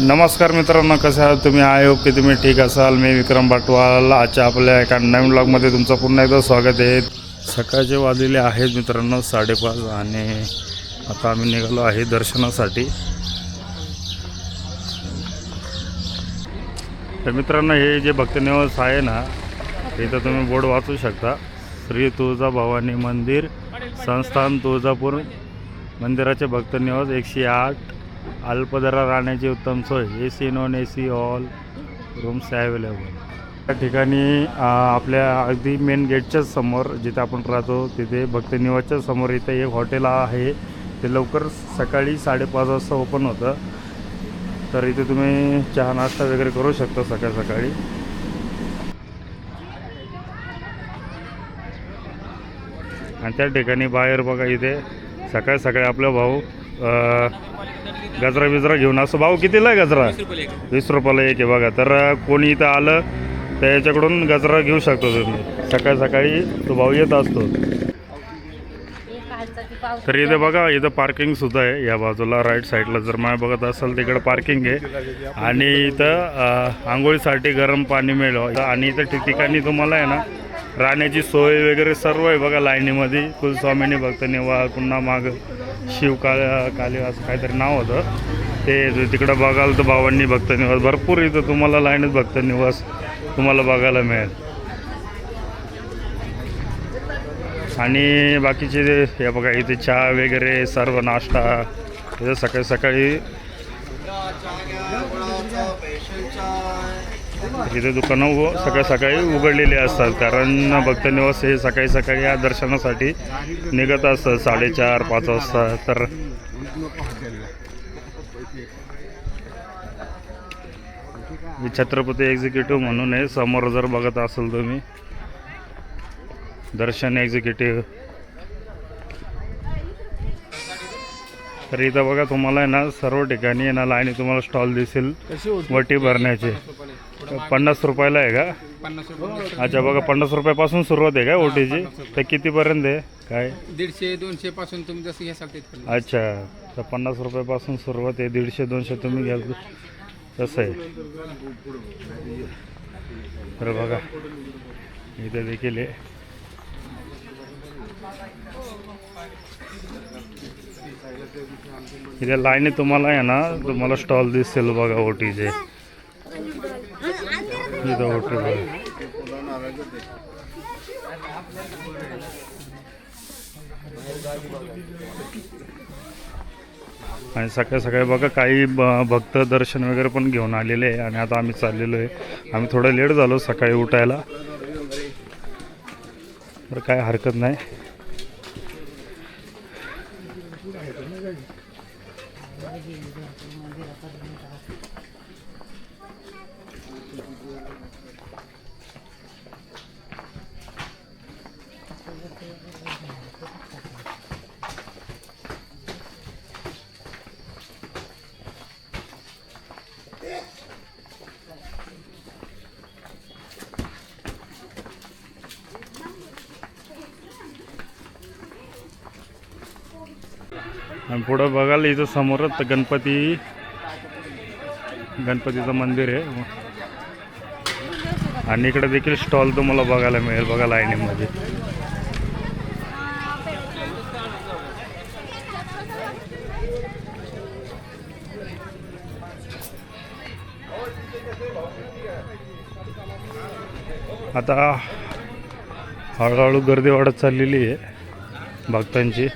नमस्कार मित्रांनो कसे आहात तुम्ही? आय होप की तुम्ही ठीक असाल. मी विक्रम भाटवाल आजच्या आपल्या एका नवीन ब्लॉगमध्ये तुमचं पुन्हा एकदा स्वागत आहे. सकाळचे वाजलेले आहेत मित्रांनो साडेपाच आणि आता आम्ही निघालो आहे दर्शनासाठी. तर मित्रांनो हे जे भक्तनिवास आहे ना इथं तुम्ही बोर्ड वाचू शकता. श्री तुळजाभवानी मंदिर संस्थान तुळजापूर मंदिराचे भक्तनिवास एकशे आठ. अल्पदरा राहण्याची उत्तम सोय. A C non A C hall rooms available त्या ठिकाणी आपल्या अगदी मेन गेटच्याच समोर जिथे आपण राहतो तिथे भक्तनिवासच्या समोर इथे एक हॉटेल आहे. ते लवकर सकाळी साडेपाच वाजता ओपन होतं. तर इथे तुम्ही चहा नाश्ता वगैरे करू शकता सकाळ सकाळी. आणि त्या ठिकाणी बाहेर बघा इथे सकाळी सकाळी आपला भाऊ गजरा बिजरा घेऊन असं भाऊ कितीला आहे गजरा? वीस रुपयाला एक आहे. बघा. तर कोणी इथं आलं तर याच्याकडून गजरा घेऊ शकतो तुम्ही. सकाळी सकाळी तो भाऊ येत असतो. तर इथे बघा इथं पार्किंग सुद्धा आहे. या बाजूला राईट साईडला जर माय बघत असाल तिकडे पार्किंग आहे. आणि इथं आंघोळीसाठी गरम पाणी मिळेल. आणि इथं ठिकठिकाणी तुम्हाला आहे ना राहण्याची सोय वगैरे सर्व आहे बघा लाईनीमध्ये. कुलस्वामीने भक्त निवास पुन्हा माग शिव कालिवास काली असं काहीतरी नाव होतं. ते तिकडं बघाल तर भावांनी भक्त निवास. भरपूर इथं तुम्हाला लाईनीत भक्त निवास तुम्हाला बघायला मिळेल. आणि बाकीचे हे बघा इथे चहा वगैरे सर्व नाश्ता इथं सकाळी सकाळी इथे दुकानं उ सकाळी सकाळी उघडलेली असतात. कारण भक्तनिवास हे सकाळी सकाळी या दर्शनासाठी निघत असतात. साडेचार पाच वाजता. तर छत्रपती एक्झिक्युटिव्ह म्हणून आहे. समोर जर बघत असाल तुम्ही दर्शन एक्झिक्युटिव्ह तर इथं बघा तुम्हाला आहे ना सर्व ठिकाणी आहे ना लाईनी तुम्हाला स्टॉल दिसेल. वटी भरण्याचे. पन्नास रुपयाला आहे का? अच्छा बघा पन्नास रुपयापासून सुरुवात आहे का ओटीची? तर कितीपर्यंत आहे? काय? दीडशे दोनशे पासून तुम्ही जसं तिथपर्यंत अच्छा तर पन्नास रुपयापासून सुरुवात आहे. दीडशे दोनशे तुम्ही घ्याल. तसं आहे. तर बघा इथे देखील आहे. इथे लाईनी तुम्हाला आहे ना तुम्हाला स्टॉल दिसेल बघा ओटीचे. इथं ओटी आणि सकाळी सकाळी बघा काही ब- भक्त दर्शन वगैरे पण घेऊन आलेले आहे आणि आता आम्ही चाललेलो आहे. आम्ही थोडं लेट झालो सकाळी उठायला. तर काय हरकत नाही. पुढं बघाल इथं समोरच गणपती गणपतीचं मंदिर आहे. आणि इकडे देखील स्टॉल तुम्हाला बघायला मिळेल बघा लाईनीमध्ये. आता हळूहळू गर्दी वाढत चाललेली आहे भक्तांची.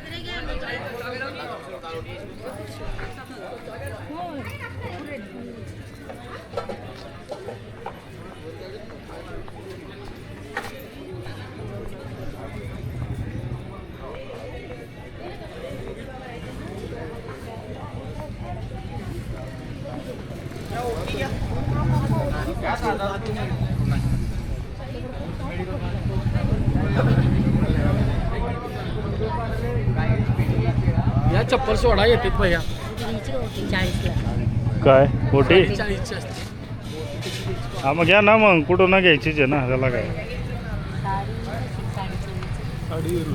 चप्पल सोडा येते भैया. काय? मोठी चाळीसची असते. हा मग घ्या ना मग. कुठं ना घ्यायचीच आहे ना त्याला काय?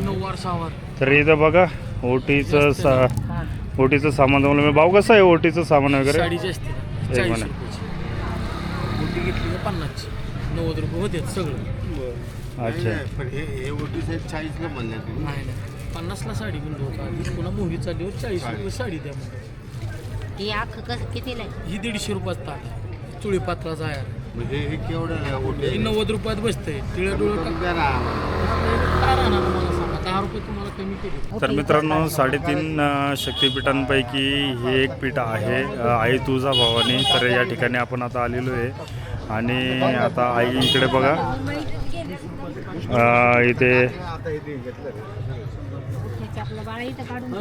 नऊवार सहावार. तर इथं बघा ओटीचं सा ओटीचं सामान तुम्हाला भाऊ कसं आहे ओटीचं सामान वगैरे? साडीची असते. ना, एक चाळीस म्हणा. रुपयाची. मोठी घेतली तर पन्नासची. नव्वद रुपये होते सगळं. अच्छा. पण हे हे ओटी साहेब चाळीसला म्हणले तुम्ही. नाही नाही. पन्नासला साडी म्हणलं होतं. आधी पुन्हा मोहरी चालली होती. चाळीस रुपये साडी. द्या म्हणलं ती अख्खं कसं कितीला आहे? ही दीडशे रुपयात ताट चुळी पात्राचा आहे म्हणजे हे केवढं आहे? ही ओटी नव्वद रुपयात बसतंय. तिळं डोळं कमी द्या ना. काय राहणार मला सांगा? दहा रुपये तुम्हाला कमी केले. तर मित्रांनो साडेतीन अ, शक्तिपीठांपैकी हे एक पीठ आहे. अ, आई तुळजा भवानी. तर या ठिकाणी आपण आता आलेलो आहे. आणि आता आई इकडे बघा. अ, इथे आता हे ते घेतलं त्याची आपलं बाळ इथं काढून हा,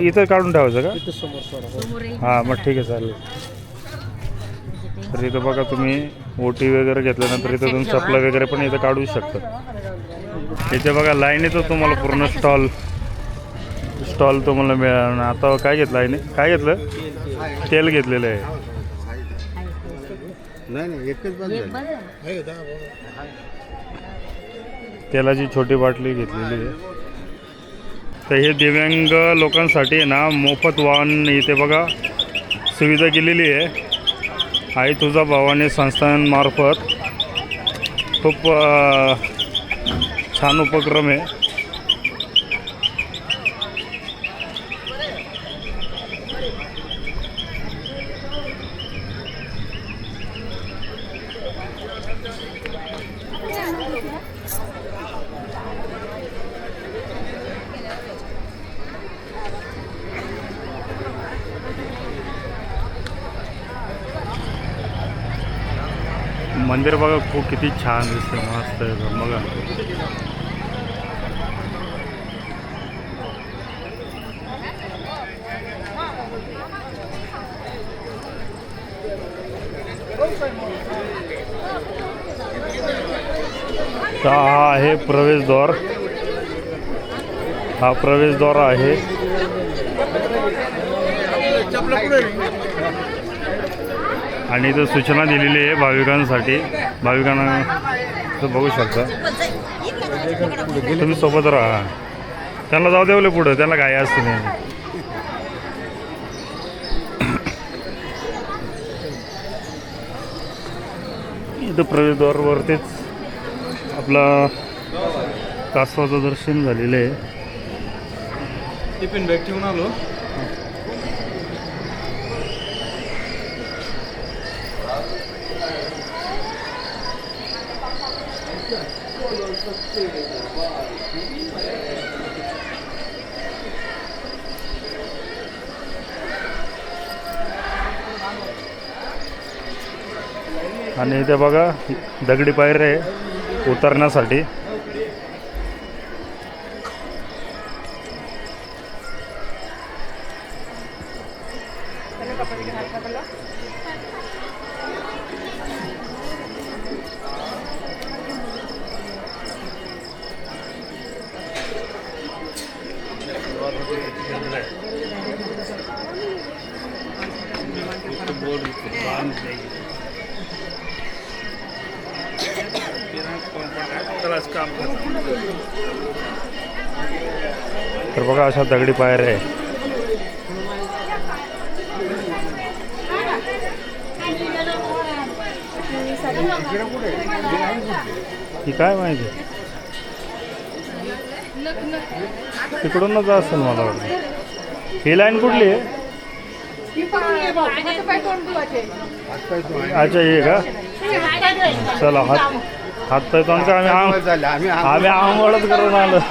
इथं काढून ठेवायचं का? इथं समोर सोडा. समोर येईल. हां मग ठीक आहे चालेल. तर इथं बघा तुम्ही ओटी वगैरे घेतल्यानंतर इथं तुम्ही चपला वगैरे पण इथं काढू शकता. इथे बघा लाईनीचं तुम्हाला पूर्ण स्टॉल. स्टॉल तुम्हाला मिळणार आता काय घेतलं आईने? काय घेतलं? तेल घेतलेलं आहे. नाही नाही एकच बंद एक झाली. बंद. तेलाची छोटी बाटली घेतलेली आहे. तर हे दिव्यांग लोकांसाठी ना मोफत वाहन इथे बघा. सुविधा केलेली आहे. आई तुझा भावाने संस्थांमार्फत खूप छान उपक्रम आहे. किती छान दिसतं मस्त आहे बघा हा आहे प्रवेशद्वार हा प्रवेशद्वार आहे? आणि इथं सूचना दिलेली आहे भाविकांसाठी. भाविकांना इथं बघू शकता. तुम्ही सोबत राहा. त्यांना जाऊ देवले पुढं. त्यांना काय असते नाही. इथं प्रवेशद्वारवरतीच आपला कासवाचं दर्शन झालेलं आहे. टिफिन बॅग ठेवून आलो. आणि इथे बघा दगडी पायऱ्या आहे उतरण्यासाठी. तर बघा अशा दगडी पायऱ्या आहे. ही काय माहिती? तिकडूनच असेल मला वाटतं. ही लाईन कुठली आहे? अच्छा हे का? चला हात हात पाय तोंड का आम्ही आंघोळ- झालं आम्ही आम्ही आंघोळच करून आलो.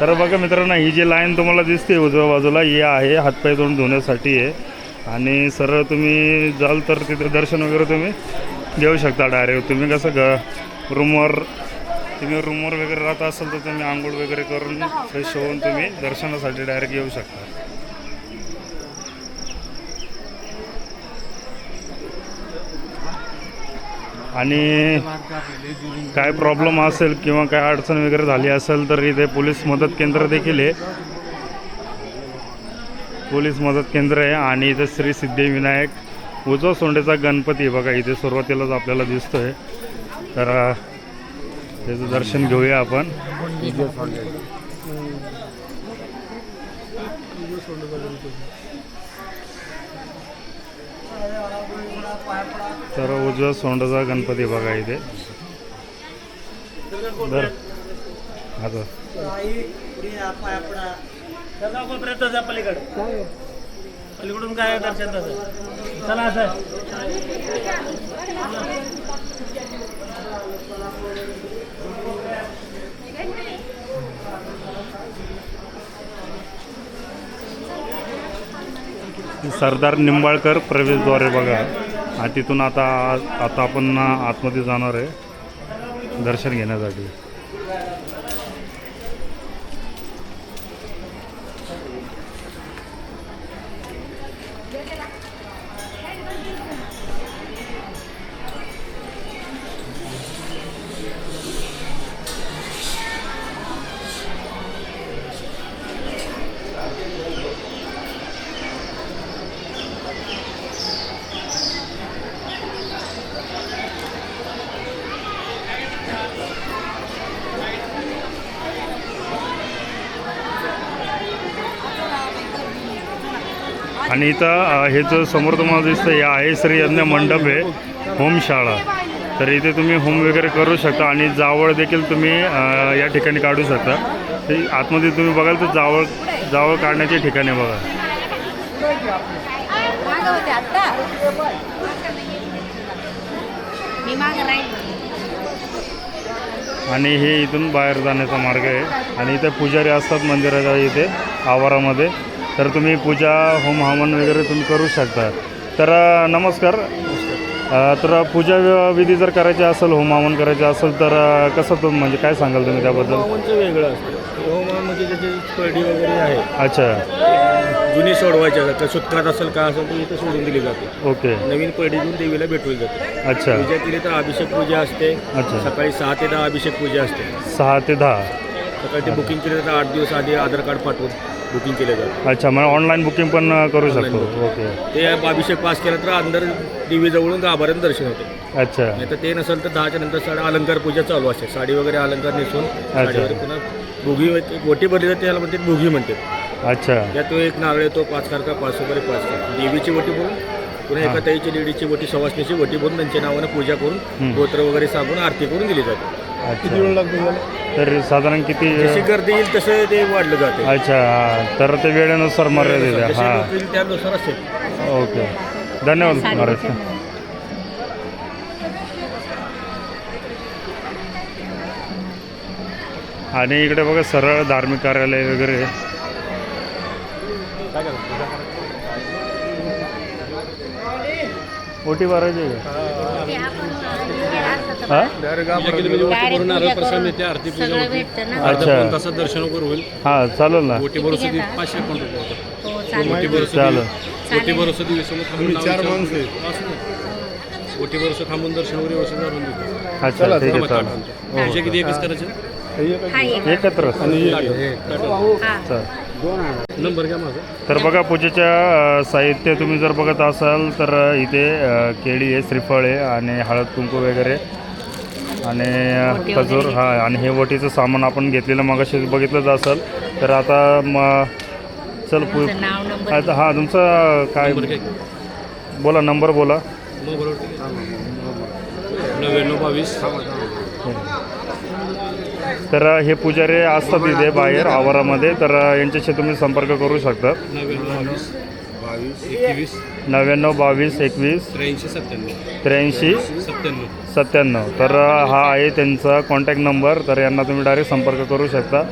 तर बघा मित्रांनो ही जी लाईन तुम्हाला दिसते उजव्या बाजूला ही आहे हातपाय तोंड धुण्यासाठी आहे. आणि सरळ तुम्ही जाल तर तिथे दर्शन वगैरे तुम्ही घेऊ शकता डायरेक्ट तुम्ही कसं ग रूमवर तुम्ही रूमवर वगैरे राहत असाल तर तुम्ही आंघोळ वगैरे करून फ्रेश होऊन तुम्ही दर्शनासाठी डायरेक्ट येऊ शकता. आणि काय प्रॉब्लेम असेल किंवा काय अडचण वगैरे झाली असेल तर इथे पोलीस मदत केंद्र देखील आहे. पोलीस मदत केंद्र आहे आणि इथे श्री सिद्धिविनायक उजवा सोंडेचा गणपती बघा इथे सुरुवातीलाच आपल्याला दिसतोय. तर त्याचं दर्शन घेऊया आपण. तर उजव्या सोंडाचा गणपती बघा इथे. बर आता पलीकडे पलीकडून काय दर्शन तसं चला असं. सरदार निंबाळकर प्रवेशद्वारे बघा. आणि तिथून आता आता आपण आतमध्ये जाणार आहे दर्शन घेण्यासाठी. आणि इथं हे जो समोर तुम्हाला दिसतं हे आहे श्री यज्ञ मंडप आहे होमशाळा. तर इथे तुम्ही होम वगैरे करू शकता आणि जावळ देखील तुम्ही या ठिकाणी काढू शकता. ते आतमध्ये तुम्ही बघाल तर जावळ जावळ काढण्याचे ठिकाणे बघा. आणि हे इथून बाहेर जाण्याचा मार्ग आहे. आणि इथे पुजारी असतात मंदिराच्या इथे आवारामध्ये. तर तुम्ही पूजा होम हवन वगैरे तुम्ही करू शकता. तर नमस्कार. तर पूजा विधी जर करायची असेल होम हवन करायचे असेल तर कसं तुम म्हणजे काय सांगाल तुम्ही त्याबद्दल? वेगळं असतं. त्याची पळडी वगैरे आहे अच्छा. जुनी सोडवायची असतात सुटकात असेल का असेल तर इथं सोडून दिली जाते. ओके. नवीन पळडी घेऊन देवीला भेटवली जाते. अच्छा. पूजा केली तर अभिषेक पूजा असते. अच्छा. सकाळी सहा ते दहा अभिषेक पूजा असते. सहा ते दहा. सकाळी ते बुकिंग केलं तर आठ दिवस आधी आधार कार्ड पाठवून बुकिंग केलं जातं अच्छा मग ऑनलाईन बुकिंग पण करू शकतो. ओके ते अभिषेक पास केला तर अंदर देवीजवळून गाभाऱ्यात दर्शन होते. अच्छा. नाही तर ते नसेल तर दहाच्या नंतर साडे अलंकार पूजा चालू असते. साडी वगैरे अलंकार नेसून साडीवर पुन्हा भुगी गोटी भरली जाते त्याला म्हणते भुगी म्हणते अच्छा. त्यात तो एक नारळ येतो पाच खारका पाच वगैरे पाच देवीची वटी भरून पुन्हा एका ताईची लेडीची वटी सवासणीची वटी भरून त्यांच्या नावानं पूजा करून हं. गोत्र वगैरे सांगून आरती करून दिली जाते. अच्छा. तर साधारण किती जशी गर्दी येईल तसं ते वाढलं जाते. अच्छा हां तर ते वेळेनुसार मर्यादित आहे. जसे हां. त्यानुसार असेल. ओके. धन्यवाद महाराज. आणि इकडे बघा सरळ धार्मिक कार्यालय वगैरे. आहे. ओटी भरायची का? ते आपण हे? असतं तर हा? direct पूजा करून सगळं भेटतं ना अच्छा. तासात दर्शन वगैरे होईल हां चालेल ना? पाचशे अकाउंट रुपये होतात हो चालेल. चालेल चार माणसं थांबून दर्शन वगैरे व्यवस्थित करून देतो अच्छा ठीक आहे चालेल. किती एकच करायचे हा एक. एकत्र हा चालेल. नंबर घ्या माझा. तर बघा पूजेच्या साहित्य तुम्ही जर बघत असाल तर इथे केळी आहे श्रीफळ आहे आणि हळद कुंकू वगैरे. आणि खजूर. हा आणि हे वटीचं सामान आपण घेतलेलं मगाशी बघितलंच असेल. तर आता म चल पू तुमचं नाव नंबर. आता हां तुमचं काय? बोला नंबर बोला. नव्याण्णव बावीस. तर हे पुजारी असतात इथे बाहेर आवारामध्ये तर यांच्याशी तुम्ही संपर्क करू शकता. नव्याण्णव बावीस एकवीस त्र्याऐंशी सत्त्याण्णव. तर हा आहे त्यांचा कॉन्टॅक्ट नंबर तर यांना तुम्ही डायरेक्ट संपर्क करू शकता.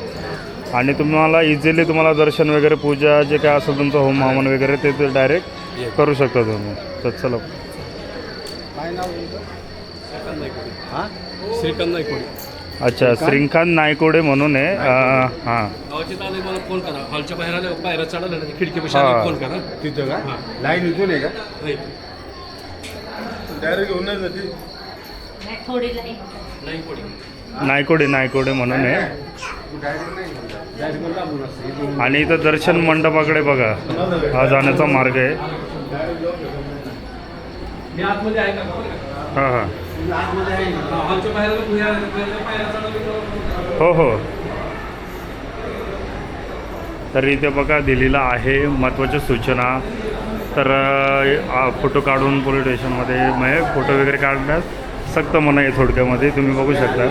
आणि तुम्हाला इझिली तुम्हाला दर्शन वगैरे पूजा जे काय असेल तुमचं होम हवन वगैरे ते डायरेक्ट करू शकता तुम्ही. तर चला. श्रीकांत अच्छा श्रीकांत? नायकोडे म्हणून आहे. हां. गावाची आले मला फोन करा. हॉलच्या बाहेर आले बाहेर चढायला ना खिडकी हा. फोन करा. तिथं का? लाईन इथून आहे का? नाही. डायरेक्ट घेऊन नाही जाते? नाही, थोडी लाईन नायकोडी नायकोडे नायकोडे म्हणून आहे. डायरेक्ट नाही डायरेक्ट लांबून असते इथून आणि इथं दर्शन मंडपाकडे बघा. हा जाण्याचा मार्ग आहे. मी आतमध्ये आहे का? हां हां. हो हो. तर इथे बघा दिलेला आहे महत्त्वाच्या सूचना. तर फोटो काढून पोलीस स्टेशनमध्ये म्हणजे फोटो वगैरे काढण्यास सक्त मना आहे थोडक्यामध्ये तुम्ही बघू शकता.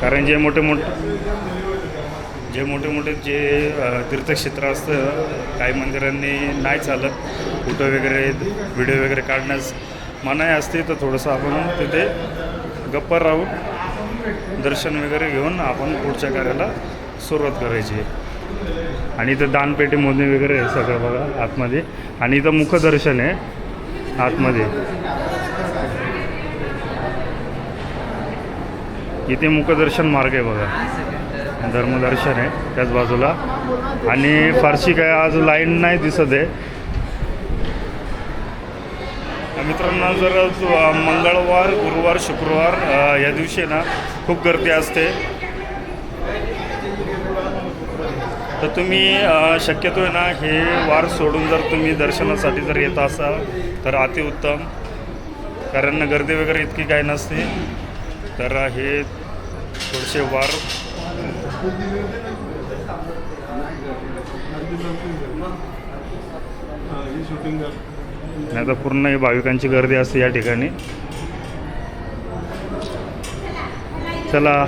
कारण जे मोठे मोठे जे मोठे मोठे जे तीर्थक्षेत्र असतं काही मंदिरांनी नाही चालत. फोटो वगैरे व्हिडिओ वगैरे काढण्यास मनाई असते तर थोडंसं आपण तिथे गप्पा राहून दर्शन वगैरे घेऊन आपण पुढच्या कार्याला सुरुवात करायची आणि इथं दानपेटी मोजणी वगैरे आहे सगळं बघा आतमध्ये. आणि इथं मुखदर्शन आहे आतमध्ये. इथे मुखदर्शन मार्ग आहे बघा. धर्मदर्शन आहे त्याच बाजूला. आणि फारशी काय आज लाईन नाही दिसत आहे. मित्रांना जर मंगळवार गुरुवार शुक्रवार या दिवशी ना खूप गर्दी असते. तर तुम्ही शक्यतो आहे ना हे वार सोडून जर तुम्ही दर्शनासाठी जर येत असाल तर अतिउत्तम कारण गर्दी वगैरे इतकी काय नसते. तर हे थोडेसे वार. नाही तर पूर्ण भाविकांची गर्दी असते या ठिकाणी. चला.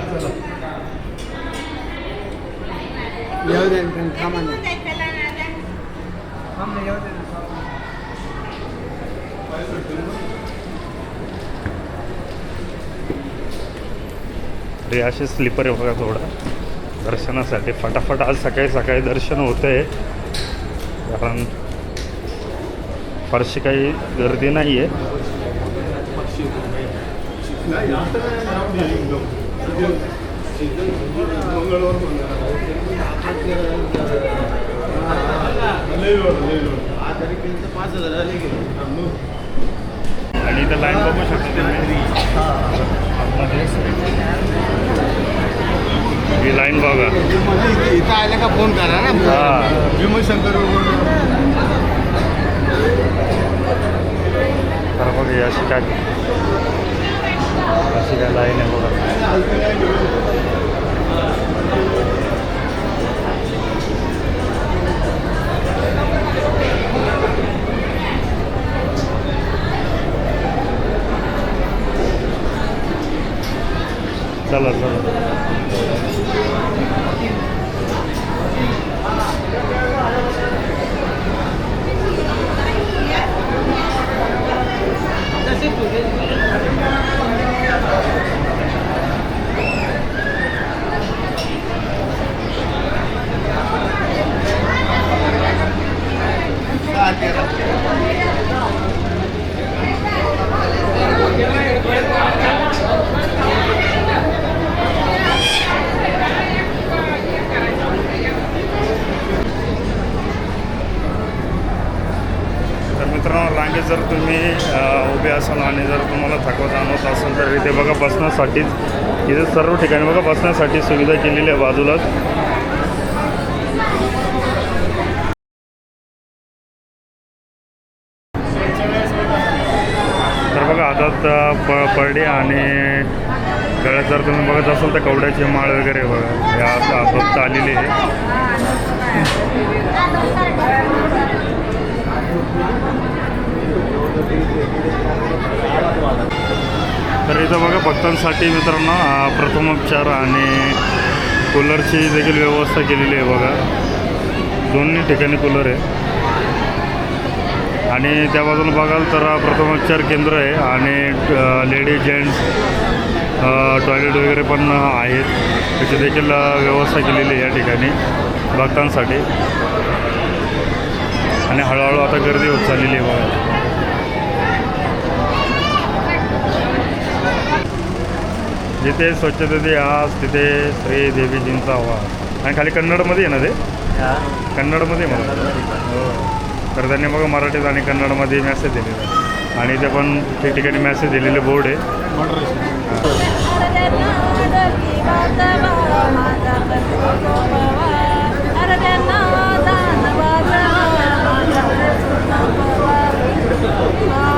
हे असे स्लीपर आहे बघा थोडा. दर्शनासाठी. फटाफट आज सकाळी सकाळी दर्शन होतं आहे कारण फारशी काही गर्दी नाही आहे. आणि इथं लाईन बघू शकता तुम्ही. आतमध्ये. ही लाईन बघा. इथं आलं का फोन करा ना. हा. भीमशंकर तर बघा ही अशी काय अशी काय लाईन आहे बघा चला चला तर मित्रांनो रांगेत जर तुम्ही अ, उभे असाल आणि जर तुम्हाला थकवा जाणवत असेल तर इथे बघा बसण्यासाठीच इथे सर्व ठिकाणी बघा बसण्यासाठी सुविधा केलेली आहे बाजूलाच तर आता प पडे आणि गळ्यात जर तुम्ही बघत असाल तर कवड्याची माळ वगैरे बघा. या हातात आलेली आहे. तर इथं बघा भक्तांसाठी मित्रांनो प्रथमोपचार आणि कूलरची देखील व्यवस्था केलेली आहे बघा. दोन्ही ठिकाणी कूलर आहे. आणि त्या बाजूला बघाल तर प्रथमोपचार केंद्र आहे आणि लेडीज जेंट्स टॉयलेट वगैरे पण आहेत. त्याची देखील व्यवस्था केलेली आहे या ठिकाणी भक्तांसाठी. आणि हळूहळू आता गर्दी होत चाललेली आहे बघा. जिथे स्वच्छतेचे आज तिथे श्री देवीजींचा आवाज. आणि खाली कन्नडमध्ये आहे ना ते? कन्नडमध्ये म्हणा तर त्यांनी मग मराठीत आणि कन्नडमध्ये मॅसेज दिलेला आहे. आणि ते पण ठिकठिकाणी मॅसेज दिलेले बोर्ड आहे. Oh,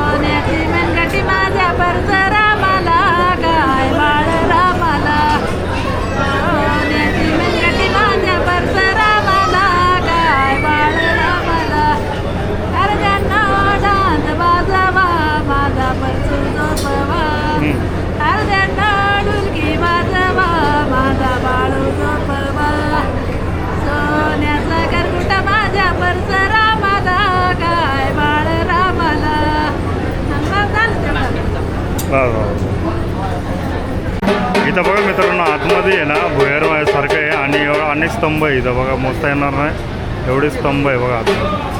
इथं बघा मित्रांनो आतमध्ये आहे ना भुयार सारखं आहे आणि एवढं अनेक स्तंभ आहे इथं बघा मोजता येणार नाही. एवढे स्तंभ आहे बघा. आता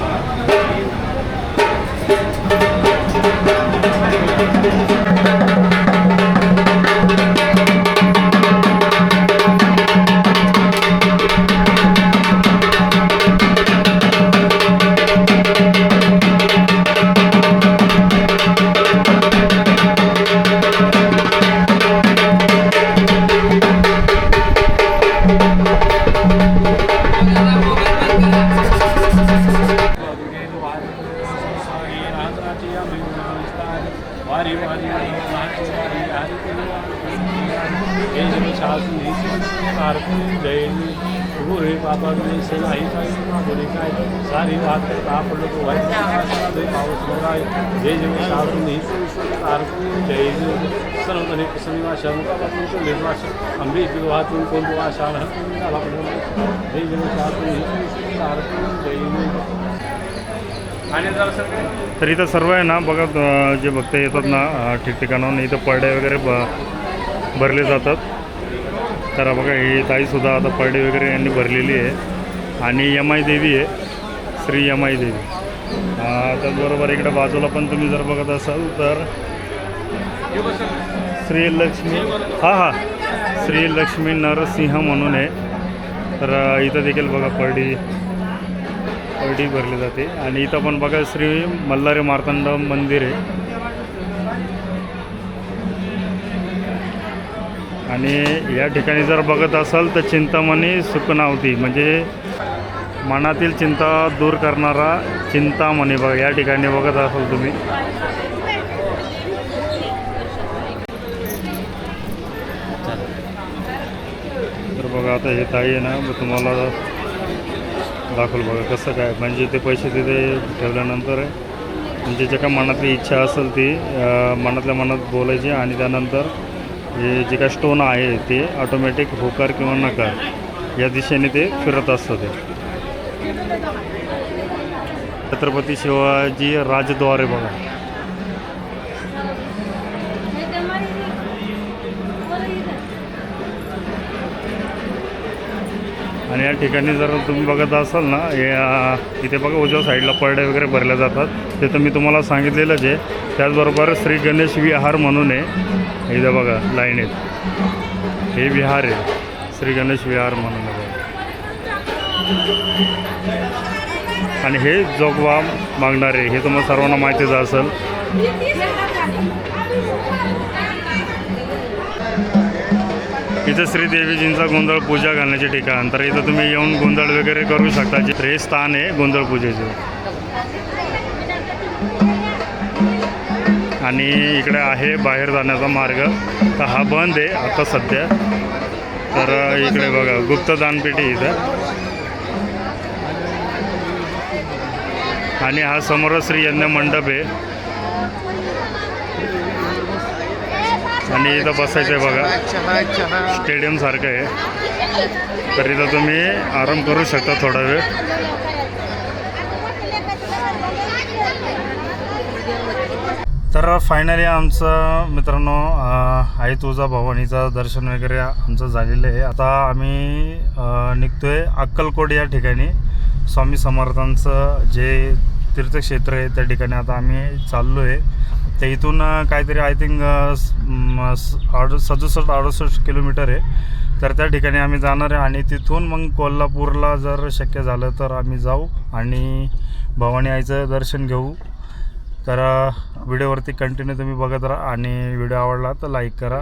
तर इथं सर्व आहे ना बघा जे भक्त येतात ना ठिकठिकाणाहून इथं पडडे वगैरे ब भरले जातात. तर बघा ही ताईसुद्धा आता पडडे वगैरे यांनी भरलेली आहे. आणि यमाई देवी आहे श्री यमाई देवी. त्याचबरोबर इकडे बाजूला पण तुम्ही जर बघत असाल तर श्री लक्ष्मी हां हां श्री लक्ष्मी नरसिंह म्हणून आहे. तर इथं देखील बघा परडी परडी भरली जाते. आणि इथं पण बघा श्री मल्हारी मार्तंड मंदिर आहे. आणि या ठिकाणी जर बघत असाल तर चिंतामणी सुकनावती म्हणजे मनातील चिंता दूर करणारा चिंतामणी बघा या ठिकाणी बघत असाल तुम्ही. तर बघा आता हे ताई आहे ना मग तुम्हाला दाखवल बघा कसं काय म्हणजे ते पैसे तिथे ठेवल्यानंतर म्हणजे जे काय मनातली इच्छा असेल ती मनातल्या मनात बोलायची आणि त्यानंतर हे जे काय स्टोन आहे ते ऑटोमॅटिक होकार किंवा नकार या दिशेने ते फिरत असतं ते. छत्रपती शिवाजी राजद्वारे बघा. आणि या ठिकाणी जर तुम्ही बघत असाल ना या इथे बघा उजव्या साईडला पडडे वगैरे भरल्या जातात. ते तर मी तुम्हाला सांगितलेलंच आहे. त्याचबरोबर श्री गणेश विहार म्हणून आहे. इथं बघा लाईनीत हे विहार आहे. श्री गणेश विहार म्हणून आणि हे जोगवा मागणारे हे तुम्हाला सर्वांना माहितीच असेल. इथं श्री देवीजींचा गोंधळ पूजा घालण्याचे ठिकाण. तर इथं तुम्ही येऊन गोंधळ वगैरे करू शकता. जे हे स्थान आहे गोंधळ पूजेचे. आणि इकडे आहे बाहेर जाण्याचा मार्ग. तर हा बंद आहे आता सध्या. तर इकडे बघा गुप्त दानपेटी इथं. आणि हा समोर श्री यज्ञ मंडप आहे. आणि इथं बसायचं आहे बघा स्टेडियम सारखं आहे. तर इथं तुम्ही आराम करू शकता थोडा वेळ. तर फायनली आमचं मित्रांनो आई तुळजा भवानीचं दर्शन वगैरे आमचं झालेलं आहे. आता आम्ही निघतोय अक्कलकोट या ठिकाणी. स्वामी समर्थांचं जे तीर्थक्षेत्र आहे त्या ठिकाणी. आता आम्ही चाललो आहे तर इथून काहीतरी आय थिंक आड सदुसष्ट अडुसष्ट किलोमीटर आहे. तर त्या ठिकाणी आम्ही जाणार आहे आणि तिथून मग कोल्हापूरला जर शक्य झालं तर आम्ही जाऊ आणि भवानी आईचं दर्शन घेऊ. तर व्हिडिओवरती कंटिन्यू तुम्ही बघत राहा आणि व्हिडिओ आवडला तर लाईक करा.